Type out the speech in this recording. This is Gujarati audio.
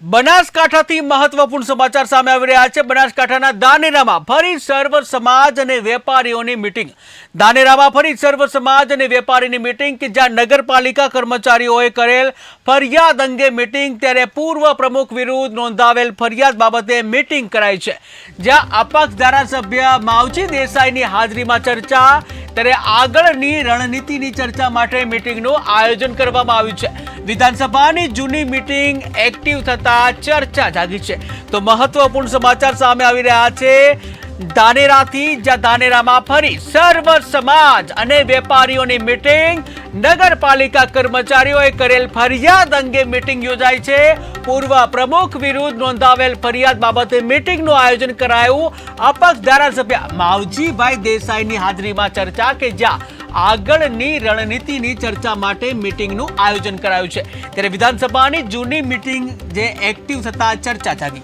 બનાસકાંઠાથી મહત્વપૂર્ણ સમાચાર સામે આવી રહ્યા છે. બનાસકાંઠાના દાનેરામાં ફરી સર્વ સમાજ અને વેપારીઓની મિટિંગ. દાનેરામાં ફરી સર્વ સમાજ અને વેપારીની મિટિંગ કે જ્યાં નગરપાલિકા કર્મચારીઓએ કરેલ ફરિયાદ અંગે મિટિંગ, ત્યારે પૂર્વ પ્રમુખ વિરુદ્ધ નોંધાવેલ ફરિયાદ બાબતે મિટિંગ કરાઈ છે. જ્યાં અપક્ષ ધારાસભ્ય માવજી દેસાઈની હાજરીમાં ચર્ચા ત્યારે આગળની રણનીતિની ચર્ચા માટે મિટિંગનું આયોજન કરવામાં આવ્યું છે. વિધાનસભાની જૂની મિટિંગ એક્ટિવ થતા ચર્ચા જાગી છે. તો મહત્વપૂર્ણ સમાચાર સામે આવી રહ્યા છે. ધાનેરાથી જ્યાં ધાનેરામાં ફરી સર્વ સમાજ અને વેપારીઓની મિટિંગ નગરપાલિકા કર્મચારીઓએ કરેલ ફરિયાદ અંગે મિટિંગ યોજાઈ છે. પૂર્વ પ્રમુખ વિરુદ્ધ નોંધાવેલ ફરિયાદ બાબતે મિટિંગનું આયોજન કરાયું. અપક્ષ ધારાસભ્ય માવજીભાઈ દેસાઈની હાજરીમાં ચર્ચા કે જ્યાં આગળની રણનીતિની ચર્ચા માટે મિટિંગનું આયોજન કરાયું છે. ત્યારે વિધાનસભાની જૂની મિટિંગ જે એક્ટિવ થતા ચર્ચા જાગી.